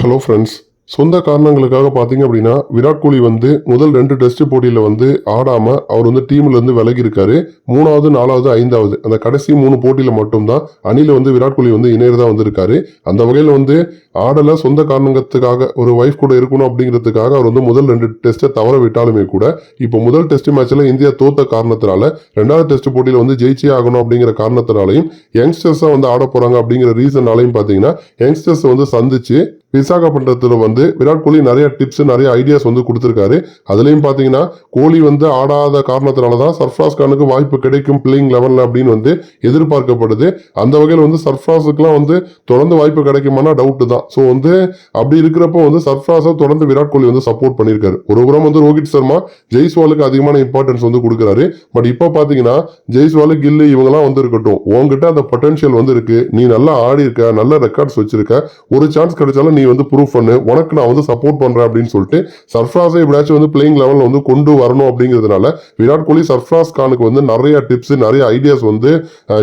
Hello friends சொந்த காரணங்களுக்காக பார்த்தீங்க அப்படின்னா விராட் கோலி வந்து முதல் ரெண்டு டெஸ்ட் போட்டியில் வந்து ஆடாமல் அவர் வந்து டீம்லேருந்து விலகி இருக்காரு மூணாவது நாலாவது ஐந்தாவது அந்த கடைசி மூணு போட்டியில் மட்டும்தான் அணில வந்து விராட் கோலி வந்து இணையறதா வந்திருக்காரு. அந்த வகையில் வந்து ஆடலை சொந்த காரணத்துக்காக ஒரு ஒய்ஃப் கூட இருக்கணும் அப்படிங்கிறதுக்காக அவர் வந்து முதல் ரெண்டு டெஸ்ட்டை தவற விட்டாலுமே கூட இப்போ முதல் டெஸ்ட் மேட்ச்சில் இந்தியா தோத்த காரணத்தினால ரெண்டாவது டெஸ்ட் போட்டியில் வந்து ஜெயிச்சே ஆகணும் அப்படிங்கிற காரணத்தினாலையும் யங்ஸ்டர்ஸாக வந்து ஆட போகிறாங்க அப்படிங்கிற ரீசன்னாலையும் பார்த்தீங்கன்னா யங்ஸ்டர்ஸ் வந்து சந்திச்சு விசாகப்பட்டினத்தில் வந்து விராட் கோலி நிறைய டிப்ஸ் நிறைய ஐடியாஸ் வந்து கொடுத்துருக்காரு. அதுலேயும் பார்த்தீங்கன்னா கோலி வந்து ஆடாத காரணத்தினால தான் சர்ஃப்ராஸ் கானுக்கு வாய்ப்பு கிடைக்கும் பிளேயிங் லெவலில் அப்படின்னு வந்து எதிர்பார்க்கப்படுது. அந்த வகையில் வந்து சர்ஃப்ராஸுக்குலாம் வந்து தொடர்ந்து வாய்ப்பு கிடைக்குமானா டவுட்டு தான். ஸோ வந்து அப்படி இருக்கிறப்போ வந்து சர்ஃப்ராஸை தொடர்ந்து விராட் கோலி வந்து சப்போர்ட் பண்ணியிருக்காரு. ஒரு புறம் வந்து ரோஹித் சர்மா ஜெய்ஸ்வாலுக்கு அதிகமான இம்பார்ட்டன்ஸ் வந்து கொடுக்குறாரு. பட் இப்போ பார்த்தீங்கன்னா ஜெய்ஸ்வாலு கில்லு இவங்கெல்லாம் வந்து இருக்கட்டும். உங்ககிட்ட அந்த பொட்டன்ஷியல் வந்து இருக்கு. நீ நல்லா ஆடி இருக்க நல்ல ரெக்கார்ட்ஸ் வச்சிருக்க. ஒரு சான்ஸ் கிடைச்சாலும் நீ வந்து ப்ரூவ் பண்ணு. உனக்கு நான் வந்து சப்போர்ட் பண்றேன் அப்படின்னு சொல்லிட்டு சர்ஃப்ராஸை எப்படியாச்சும் வந்து பிளேயிங் லெவலில் வந்து கொண்டு வரணும் அப்படிங்கிறதுனால விராட் கோலி சர்ஃப்ராஸ் கானுக்கு வந்து நிறைய டிப்ஸ் நிறைய ஐடியாஸ் வந்து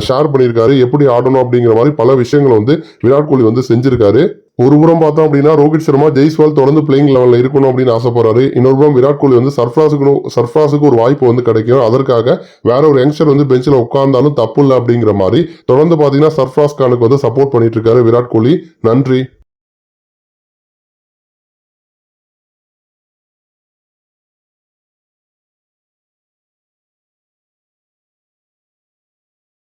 ஷேர் பண்ணியிருக்காரு. எப்படி ஆடணும் அப்படிங்கிற மாதிரி பல விஷயங்களை வந்து விராட் கோலி வந்து செஞ்சிருக்காரு. ஒரு புறம் பார்த்தோம் அப்படின்னா ரோஹித் சர்மா ஜெய்ஸ்வால் தொடர்ந்து பிளேயிங் லெவலில் இருக்கணும் அப்படின்னு ஆசைப்படுறாரு. இன்னொரு புறம் விராட் கோலி வந்து சர்ஃப்ராஸுக்கு சர்ஃப்ராஸுக்கு ஒரு வாய்ப்பு வந்து கிடைக்கும். அதற்காக வேற ஒரு யங்ஸ்டர் வந்து பெஞ்சில் உட்கார்ந்தாலும் தப்பு இல்லை அப்படிங்கிற மாதிரி தொடர்ந்து பார்த்தீங்கன்னா சர்ஃப்ராஸ் கானுக்கு வந்து சப்போர்ட் பண்ணிட்டு இருக்காரு விராட் கோலி. நன்றி.